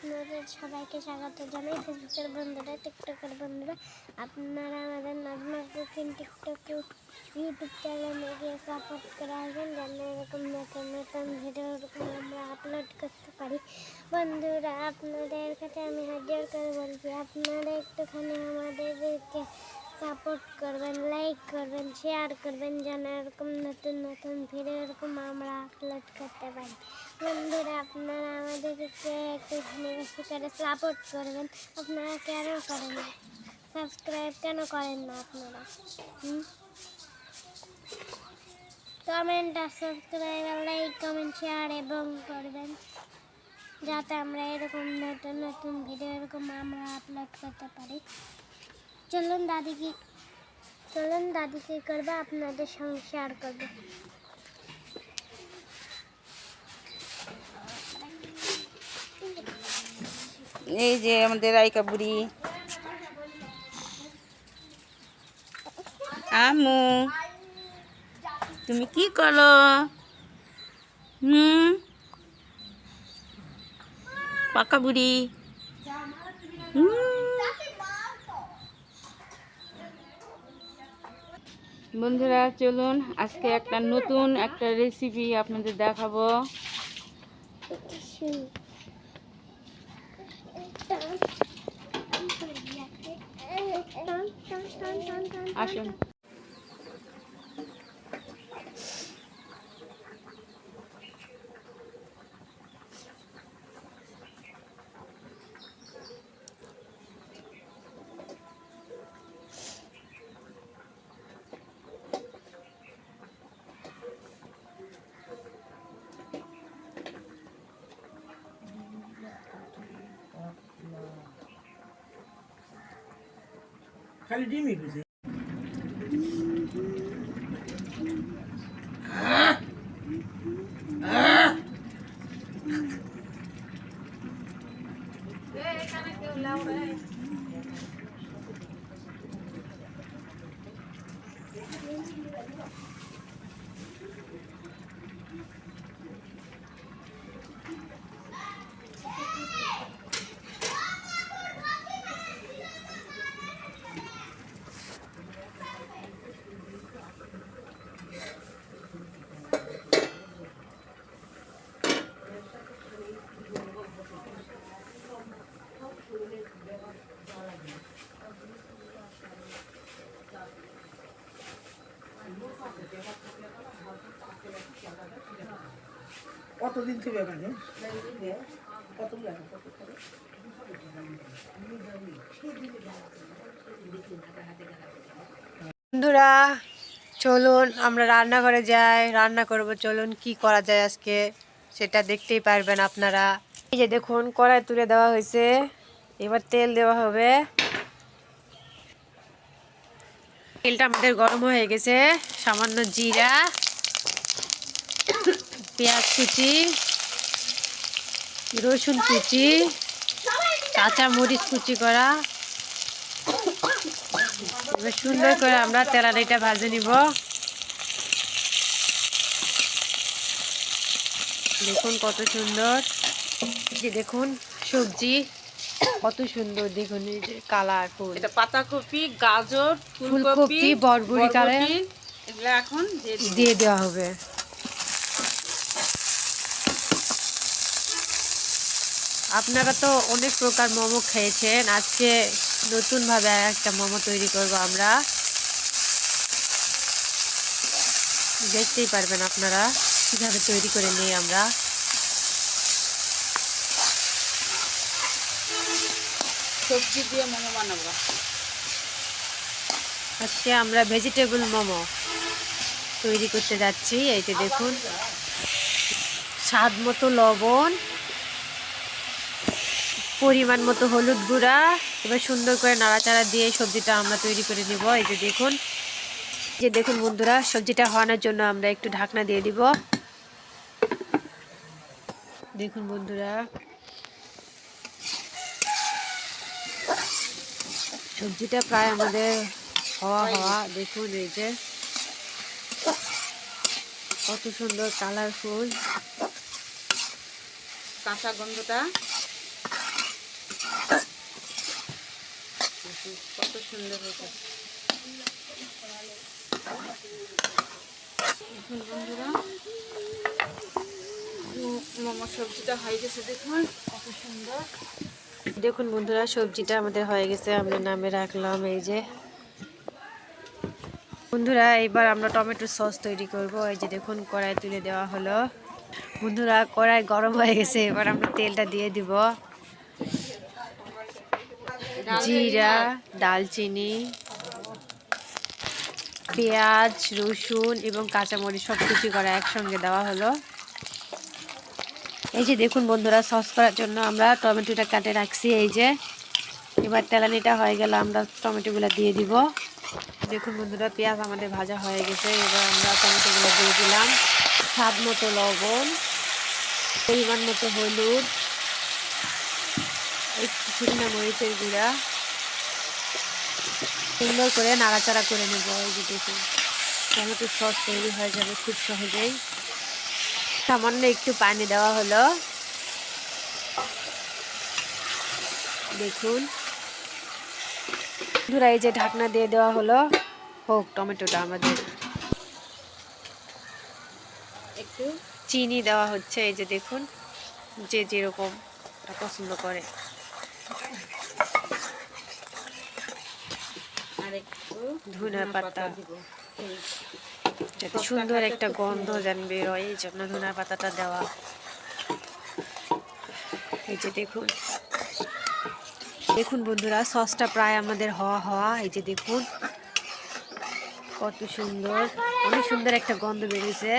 আপনাদের সবাইকে স্বাগত জানাই। ফেসবুকের বন্ধুরা, টিকটকের বন্ধুরা, আপনারা আমাদের নাজমা কুকিং টিকটক ইউটিউব চ্যানেলে গিয়ে সাপোর্ট করে আসবেন। যেন এরকম নতুন নতুন ভিডিও আমরা আপলোড করতে পারি। বন্ধুরা, আপনাদের কাছে আমি হাজার করে বলছি, আপনারা একটুখানি আমাদেরকে সাপোর্ট করবেন লাইক করবেন শেয়ার করবেন, যেন এরকম নতুন নতুন ভিডিও এরকম আমরা আপলোড করতে পারি। বন্ধুরা, আপনারা আমাদেরকে একটুখানি বেশি করে সাপোর্ট করবেন। আপনারা কেন করেন না? সাবস্ক্রাইব কেন করেন না আপনারা? কমেন্ট আর সাবস্ক্রাইব লাইক কমেন্ট শেয়ার এবং করবেন। যাতে আমরা এরকম নতুন নতুন ভিডিও এরকম আমরা আপলোড করতে পারি। চলুন দাদিকে চলুন দাদিকে করব, আপনাদের সঙ্গে শেয়ার করব। এই যে আমাদের রাইকা বুড়ি। আমু তুমি কি করো? হুম? পাকা বুড়ি। বন্ধুরা, চলুন, আজকে একটা নতুন একটা রেসিপি আপনাদের দেখাবো। আসুন ખાલી ડીમી কতদিন করে? বন্ধুরা, চলুন, আমরা রান্নাঘরে যাই। রান্না করব, চলুন, কি করা যায় আজকে? সেটা দেখতেই পারবেন আপনারা। এই যে দেখুন, কড়াই তুলে দেওয়া হয়েছে। এবার তেল দেওয়া হবে। তেলটা আমাদের গরম হয়ে গেছে, সামান্য জিরা। পেঁয়াজ কুচি রসুন কুচি কাঁচা মরিচ কুচি করা। এবার সুন্দর করে আমরা তেলানিটা ভাজে নিব। দেখুন কত সুন্দর। যে দেখুন সবজি কত সুন্দর দেখুন এই যে কালারফুল এটা পাতাকপি গাজর ফুলকপি, বরবটি কালে- বরবটি, এগুলো এখন দিয়ে দেওয়া হবে। আপনারা তো অনেক প্রকার মোমো খেয়েছেন। আজকে নতুনভাবে একটা মোমো তৈরি করব আমরা। দেখতেই পারবেন আপনারা কীভাবে তৈরি করে নিই আমরা। সবজি দিয়ে মোমো বানাবো। আজকে আমরা ভেজিটেবল মোমো তৈরি করতে যাচ্ছি। এই যে দেখুন স্বাদ মতো লবণ। পরিমাণ মতো হলুদ গুঁড়া। এবার সুন্দর করে নাড়াচাড়া দিয়ে সবজিটা আমরা তৈরি করে নেব। এই যে দেখুন। যে দেখুন বন্ধুরা, সবজিটা হওয়ানোর জন্য আমরা একটু ঢাকনা দিয়ে দিব। দেখুন বন্ধুরা। সবজিটা প্রায় আমাদের হওয়া হওয়া। দেখুন এই যে। কত সুন্দর কালারফুল। কাঁচা গন্ধটা। দেখুন দেখুন বন্ধুরা, সবজিটা আমাদের হয়ে গেছে। আমরা নামে রাখলাম এই যে। বন্ধুরা, এবার আমরা টমেটো সস তৈরি করব। এই যে দেখুন, কড়াই তুলে দেওয়া হলো। বন্ধুরা, কড়াই গরম হয়ে গেছে। এবার আমরা তেলটা দিয়ে দিব। জিরা দালচিনি পেঁয়াজ রসুন এবং কাঁচামরিচ সব কিছু করা একসঙ্গে দেওয়া হলো। এই যে দেখুন বন্ধুরা সস করার জন্য আমরা টমেটোটা কাটে রাখছি। এই যে এবার তেলানিটা হয়ে গেলে আমরা টমেটোগুলো দিয়ে দিব। দেখুন বন্ধুরা পেঁয়াজ আমাদের ভাজা হয়ে গেছে এবার আমরা টমেটোগুলো দিয়ে দিলাম। স্বাদ মতো লবণ পরিমাণ মতো হলুদ শুকনো মরিচের গুঁড়া। সুন্দর করে নাড়াচাড়া করে নেব যে দেখুন। টমেটো সস তৈরি হয়ে যাবে খুব সহজেই। সামান্য একটু পানি দেওয়া হলো। দেখুন। বন্ধুরা, এই যে ঢাকনা দিয়ে দেওয়া হলো। হোক, টমেটোটা আমাদের একটু চিনি দেওয়া হচ্ছে, এই যে দেখুন। যে যেরকম পছন্দ করে। ধনিয়া পাতা। যাতে সুন্দর একটা গন্ধ যেন বেরোয়, এই জন্য ধনিয়া পাতাটা দেওয়া। এই যে দেখুন। দেখুন বন্ধুরা, সসটা প্রায় আমাদের হওয়া হওয়া। এই যে দেখুন, কত সুন্দর, অনেক সুন্দর একটা গন্ধ বেরিয়েছে।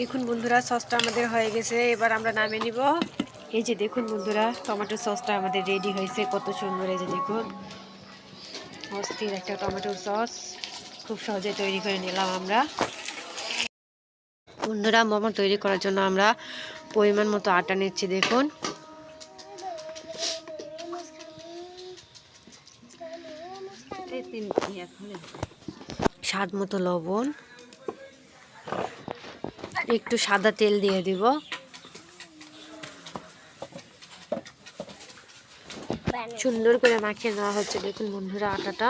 দেখুন বন্ধুরা, সসটা আমাদের হয়ে গেছে। এবার আমরা নামিয়ে নিব। এই যে দেখুন বন্ধুরা, টমেটো সসটা আমাদের রেডি হয়েছে। কত সুন্দর এই যে দেখুন। অস্থির একটা টমেটোর সস। খুব সহজে তৈরি করে নিলাম আমরা। বন্ধুরা, মোমো তৈরি করার জন্য আমরা পরিমাণ মতো আটা নিচ্ছি, দেখুন। স্বাদ মতো লবণ। একটু সাদা তেল দিয়ে দিব। সুন্দর করে মাখিয়ে নেওয়া হচ্ছে। দেখুন বন্ধুরা আটাটা।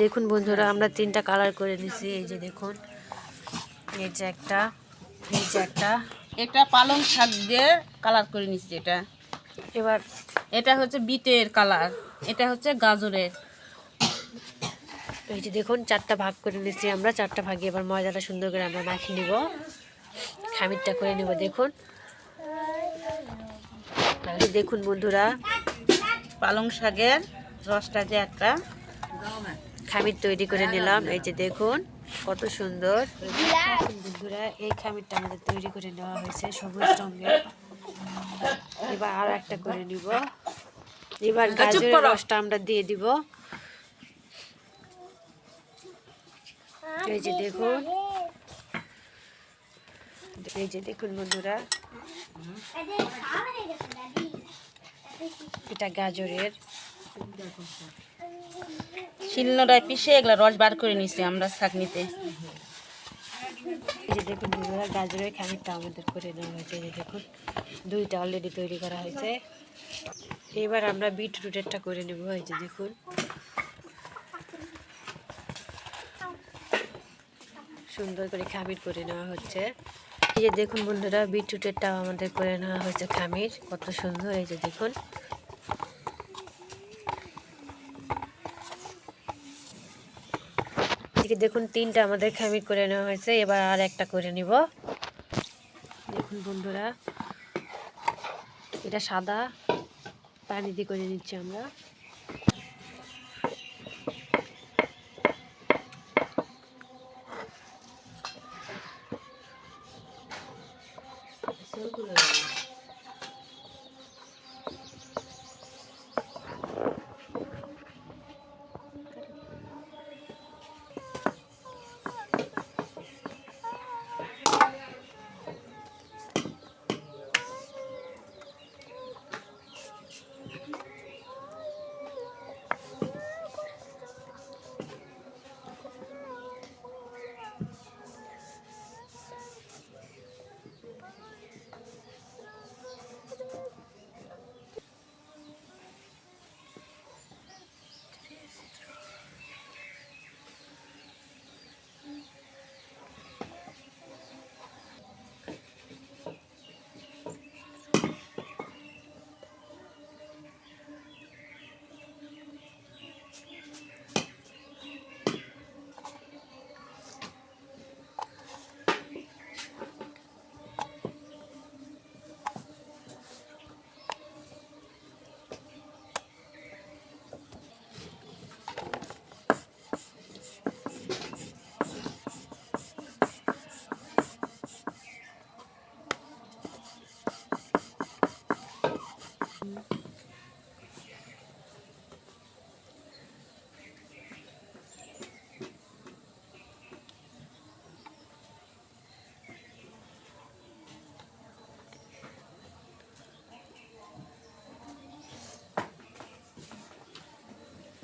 দেখুন বন্ধুরা আমরা তিনটা কালার করে নিছি এই যে দেখুন এই যে একটা এই যে একটা। এটা পালং শাক দিয়ে কালার করে নিছি এটা। এবার এটা হচ্ছে বিটের কালার এটা হচ্ছে গাজরের। এই যে দেখুন চারটা ভাগ করে নিছি আমরা চারটা ভাগে। এবার ময়দাটা সুন্দর করে আমরা মাখিয়ে নিব। খামিরটা করে নিব দেখুন। যে দেখুন বন্ধুরা পালং শাকের রসটা যে একটা খামির তৈরি করে নিলাম এই যে দেখুন কত সুন্দর। বন্ধুরা এই খামিরটা আমাদের তৈরি করে নেওয়া হয়েছে সবুজ রঙের। এবার আর একটা করে নিব। এবার গাজরের রসটা আমরা দিয়ে দিব। এই যে দেখুন এই যে দেখুন বন্ধুরা, এটা গাজরের। শিলনোড়ায় পিষে এগুলা রস বার করে নিছি আমরা ছাকনিতে। এই যে দেখুন বন্ধুরা, গাজরের খানিকটা আমাদের করে নেওয়া হয়েছে। এই দেখুন, দুইটা অলরেডি তৈরি করা হয়েছে। এবার আমরা বিটরুটেরটা করে নেব, এই যে দেখুন। সুন্দর করে খামির করে নেওয়া হচ্ছে। এই যে দেখুন বন্ধুরা, বিটরুটেরটাও আমাদের করে নেওয়া হয়েছে খামির। কত সুন্দর, এই যে দেখুন। এদিকে দেখুন, তিনটা আমাদের খামির করে নেওয়া হয়েছে। এবার আর একটা করে নিব। দেখুন বন্ধুরা, এটা সাদা পানি দিয়ে করে নিচ্ছি আমরা।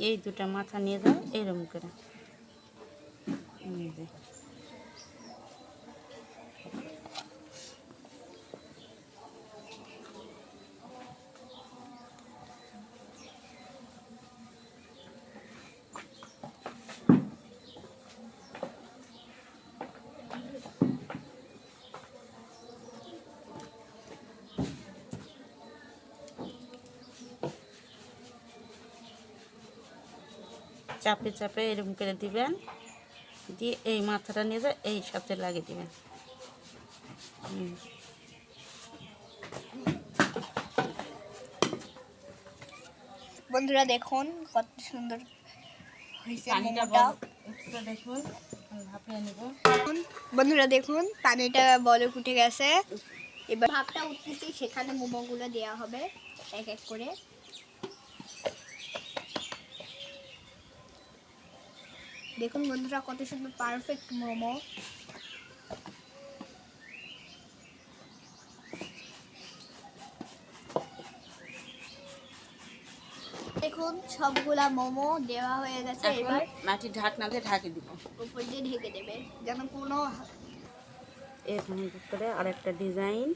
এই দুটা মাথা নিয়ে যাও এরকম করে এই যে। চাপে চাপে এরকম করে দিবেন। দিয়ে এই মাথাটা নিয়ে যা এই সাথে লাগিয়ে দিবেন। বন্ধুরা দেখুন কত সুন্দর হয়েছে মোমোটা। দেখুন বন্ধুরা দেখুন পানিটা বলে উঠে গেছে। এবার ভাবটা উঠতেছে সেখানে মোমোগুলো দেওয়া হবে এক এক করে। দেখুন বন্ধুরা কত সুন্দর পারফেক্ট মোমো। দেখুন সবগুলা মোমো দেওয়া হয়ে গেছে এবার। মাটির ঢাকনা দিয়ে ঢাকে দিব। উপর দিয়ে ঢেকে দেবে যেন কোনো এরকম করে আরেকটা ডিজাইন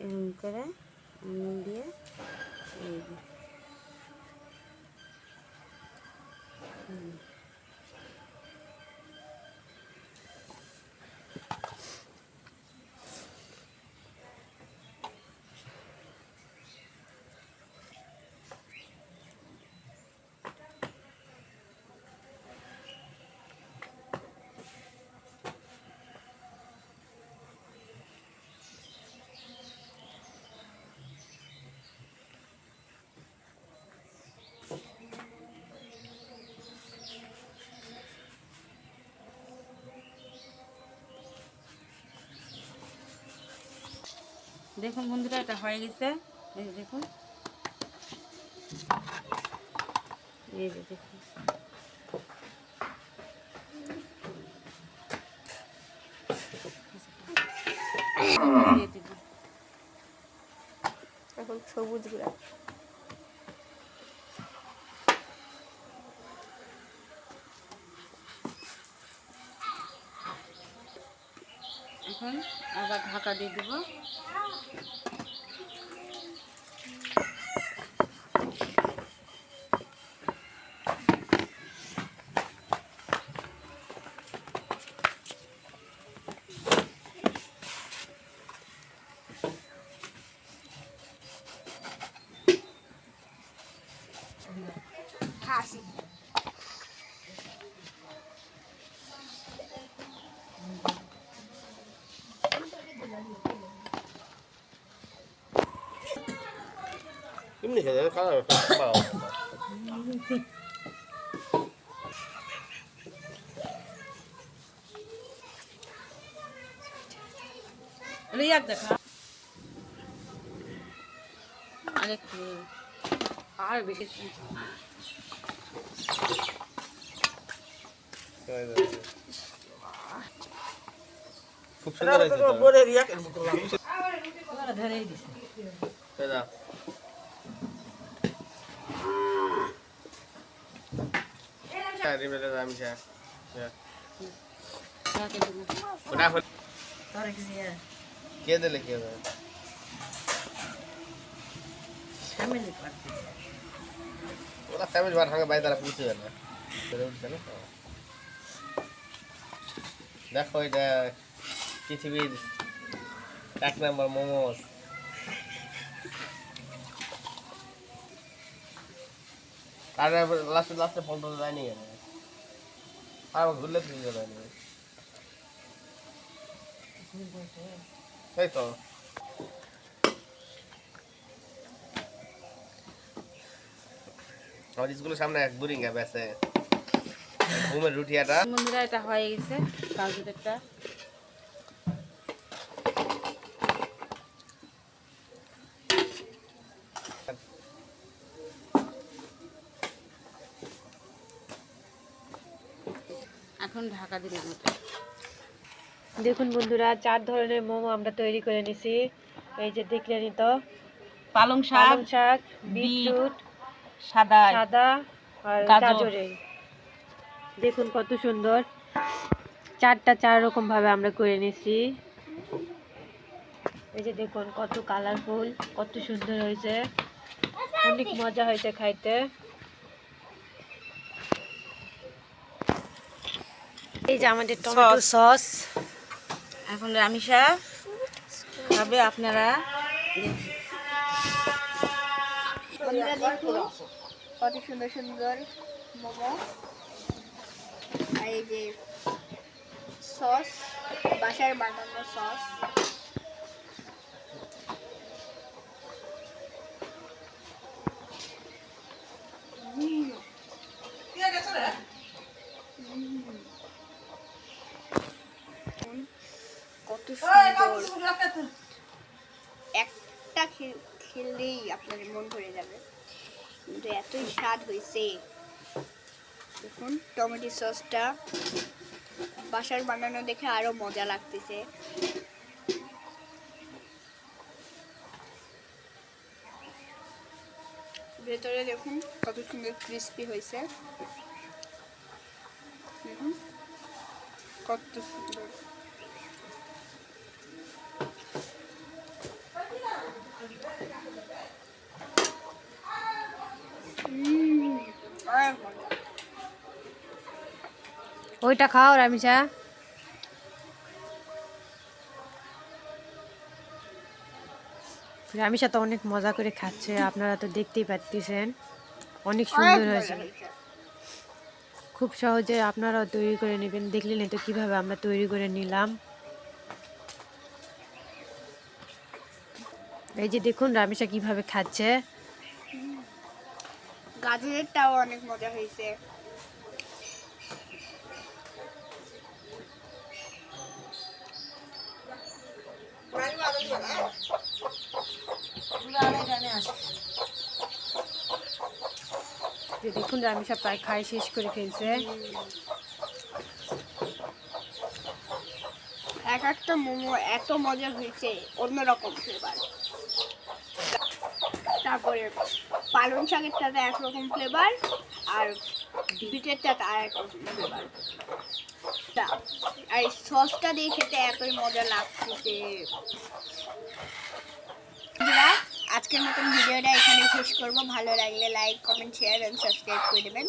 এরকম করে আঙুল দিয়ে এই দেখুন বন্ধুরা এটা হয়ে গেছে। এই যে দেখুন। এই যে দেখুন। এখন সবুজগুলা এখন আবার ঢাকা দিয়ে দিব। এমনি খেতে কালার রিয়াক দেখা আরেকটু আর বেশি খুব সুন্দর হয়েছে বলে রিয়াকের মতো লাগে দাদা হ্যাঁ রিবে দাদা আমি হ্যাঁ হ্যাঁ ঢাকা দিব ওটা হল কে দিলে কে দেবে ওরা ফ্যামিলি বার সঙ্গে বাইরে তারা পুষে না বেড়ে উঠছে না দেখো এটা পৃথিবীর এক নম্বর মোমোস। লাস্টে লাস্টে ফোন টোন যায়নি আর ঘুরলে তুমি যায়নি। তো। সামনে এক বুরিং গ্যাপ আছে ঘুমের রুটিয়াটা। এটা হয়ে গেছে। কাজুর এখন ঢাকা দিলাম এটা দেখুন বন্ধুরা চার ধরনের মোমো আমরা তৈরি করে নিছি। এই যে দেখলেনই তো? পালং শাক পালং শাক বিট, বিটরুট সাদা সাদা আর গাজর। দেখুন কত সুন্দর। চারটা চার রকম ভাবে আমরা করে নিছি। এই যে দেখুন কত কালারফুল কত সুন্দর হয়েছে। অনেক মজা হয়েছে খাইতে। এই যে আমাদের টমেটো সস। এখন রামিসা খাবে আপনারা কত সুন্দর সুন্দর মোমো। আর এই যে সস বাসায় বানানো সস কত সুন্দর একটা খেললেই আপনার মন ভরে যাবে। কিন্তু এতই স্বাদ হয়েছে। দেখুন, টমেটো সসটা বাসার বানানো দেখে আরও মজা লাগতেছে। ভেতরে দেখুন, কত সুন্দর ক্রিস্পি হয়েছে। দেখুন, কত সুন্দর। ওইটা খাও রামিসা রামিসা তো অনেক মজা করে খাচ্ছে আপনারা তো দেখতেই পাচ্ছেন অনেক সুন্দর হয়েছে। খুব সহজে আপনারাও তৈরি করে নেবেন দেখলেন তো কীভাবে আমরা তৈরি করে নিলাম। এই যে দেখুন রামিসা কীভাবে খাচ্ছে। গাজরেরটাও অনেক মজা হয়েছে। যে দেখুন রামিসা প্রায় খাই শেষ করে ফেলছে। এক একটা মোমো এত মজা হয়েছে অন্যরকম ফ্লেভার তারপরে পালং শাকেরটাতে একরকম ফ্লেভার আর বিটেরটাতে আর এক রকম ফ্লেভার আর এই সসটা দিয়ে খেতে এতই মজা লাগছে আজকের মতন ভিডিওটা এখানে শেষ করব। ভালো লাগলে like comment share and subscribe করে দেবেন।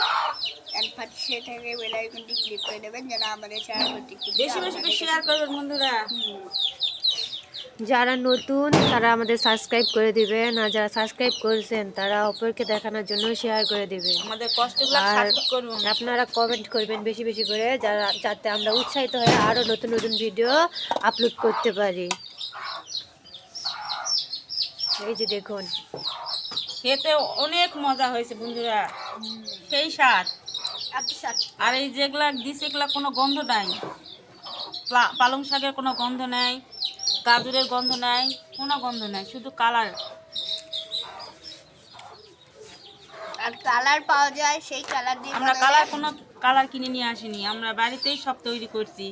এন্ড পাশে থেকে বেল আইকনটি ক্লিক করে দেবেন যেন আমাদের চ্যানেল বেশি বেশি শেয়ার করবেন বন্ধুরা। যারা নতুন তারা আমাদের সাবস্ক্রাইব করে দিবেন আর যারা সাবস্ক্রাইব করেছেন তারা অপরকে দেখানোর জন্য শেয়ার করে দিবেন আমাদের কষ্টগুলো আর সার্থক করুন আপনারা কমেন্ট করবেন বেশি বেশি করে যারা যাতে আমরা উৎসাহিত হয়ে আরও নতুন নতুন ভিডিও আপলোড করতে পারি। এই যে দেখুন। খেতে অনেক মজা হয়েছে বন্ধুরা। সেই স্বাদ। আর এই যেগুলা দিছে এগুলা কোনো গন্ধ নাই। পালং শাকের কোনো গন্ধ নাই। গাজরের গন্ধ নাই কোনো গন্ধ নাই শুধু কালার আর কালার পাওয়া যায় সেই কালার দিয়ে আমরা কালার কোনো কালার কিনে নিয়ে আসিনি আমরা বাড়িতেই সব তৈরি করছি।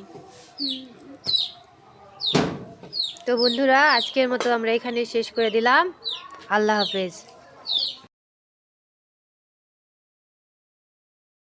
তো বন্ধুরা আজকের মতো আমরা এখানে শেষ করে দিলাম। আল্লাহ হাফেজ।